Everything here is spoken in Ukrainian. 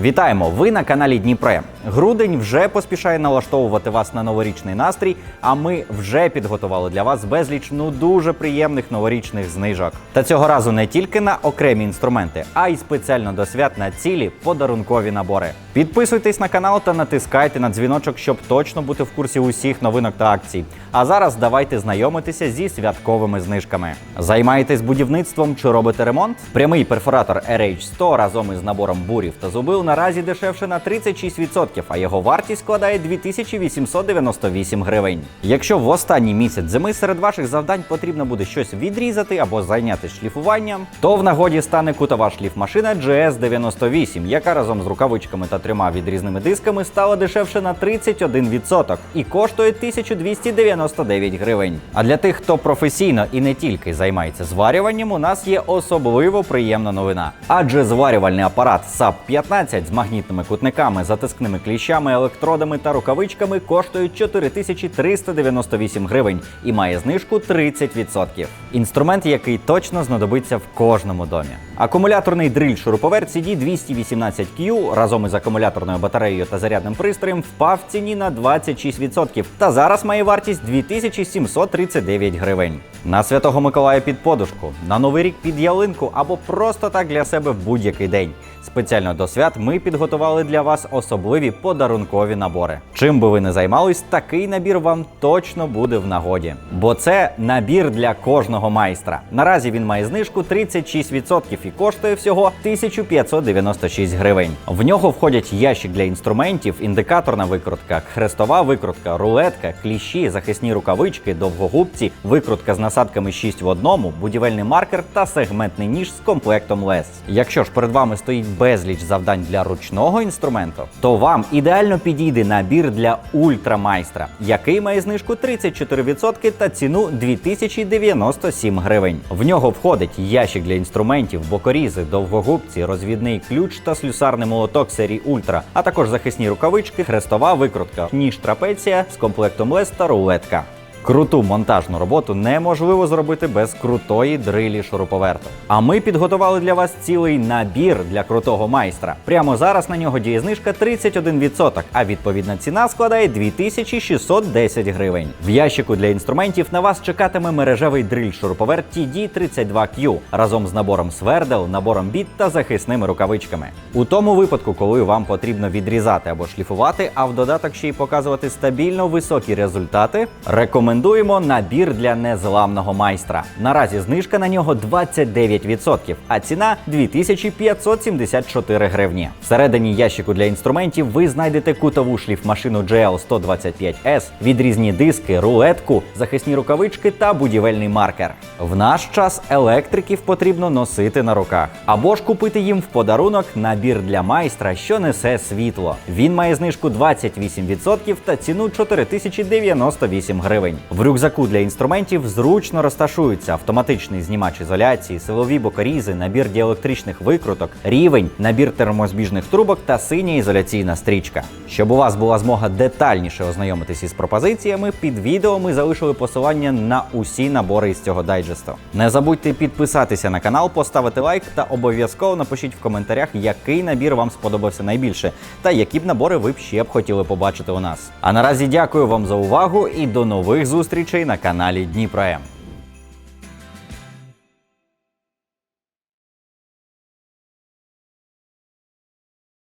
Вітаємо! Ви на каналі Дніпре. Грудень вже поспішає налаштовувати вас на новорічний настрій, а ми вже підготували для вас безліч ну дуже приємних новорічних знижок. Та цього разу не тільки на окремі інструменти, а й спеціально до свят на цілі подарункові набори. Підписуйтесь на канал та натискайте на дзвіночок, щоб точно бути в курсі усіх новинок та акцій. А зараз давайте знайомитися зі святковими знижками. Займаєтесь будівництвом чи робите ремонт? Прямий перфоратор RH100 разом із набором бурів та зубил наразі дешевше на 36%, а його вартість складає 2898 гривень. Якщо в останній місяць зими серед ваших завдань потрібно буде щось відрізати або зайнятися шліфуванням, то в нагоді стане кутова шліфмашина GS98, яка разом з рукавичками та трьома відрізними дисками стала дешевше на 31% і коштує 1299 гривень. А для тих, хто професійно і не тільки займається зварюванням, у нас є особливо приємна новина. Адже зварювальний апарат SAP 15 з магнітними кутниками, затискними кліщами, електродами та рукавичками коштує 4398 гривень і має знижку 30%. Інструмент, який точно знадобиться в кожному домі. Акумуляторний дриль шуруповерт CD218Q разом із акумуляторною батареєю та зарядним пристроєм впав в ціні на 26% та зараз має вартість 2739 гривень. На Святого Миколая під подушку, на Новий рік під ялинку або просто так для себе в будь-який день. Спеціально до свят ми підготували для вас особливі подарункові набори. Чим би ви не займались, такий набір вам точно буде в нагоді. Бо це набір для кожного майстра. Наразі він має знижку 36% і коштує всього 1596 гривень. В нього входять ящик для інструментів, індикаторна викрутка, хрестова викрутка, рулетка, кліщі, захисні рукавички, довгогубці, викрутка з насадками 6 в одному, будівельний маркер та сегментний ніж з комплектом лез. Якщо ж перед вами стоїть безліч завдань для ручного інструменту, то вам ідеально підійде набір для ультрамайстра, який має знижку 34% та ціну 2097 гривень. В нього входить ящик для інструментів, бокорізи, довгогубці, розвідний ключ та слюсарний молоток серії Ультра, а також захисні рукавички, хрестова викрутка, ніж трапеція з комплектом лез та рулетка. Круту монтажну роботу неможливо зробити без крутої дрилі шуруповерту. А ми підготували для вас цілий набір для крутого майстра. Прямо зараз на нього діє знижка 31%, а відповідна ціна складає 2610 гривень. В ящику для інструментів на вас чекатиме мережевий дриль шуруповерт TD32Q разом з набором свердел, набором біт та захисними рукавичками. У тому випадку, коли вам потрібно відрізати або шліфувати, а в додаток ще й показувати стабільно високі результати, рекомендуємо набір для незламного майстра. Наразі знижка на нього 29%, а ціна 2574 гривні. Всередині ящику для інструментів ви знайдете кутову шліфмашину GL125S, відрізні диски, рулетку, захисні рукавички та будівельний маркер. В наш час електриків потрібно носити на руках або ж купити їм в подарунок набір для майстра, що несе світло. Він має знижку 28% та ціну 4098 гривень. В рюкзаку для інструментів зручно розташуються автоматичний знімач ізоляції, силові бокорізи, набір діелектричних викруток, рівень, набір термозбіжних трубок та синя ізоляційна стрічка. Щоб у вас була змога детальніше ознайомитись із пропозиціями, під відео ми залишили посилання на усі набори із цього дайджесту. Не забудьте підписатися на канал, поставити лайк та обов'язково напишіть в коментарях, який набір вам сподобався найбільше, та які б набори ви б ще б хотіли побачити у нас. А наразі дякую вам за увагу і до нових зустрічей на каналі Дніпром.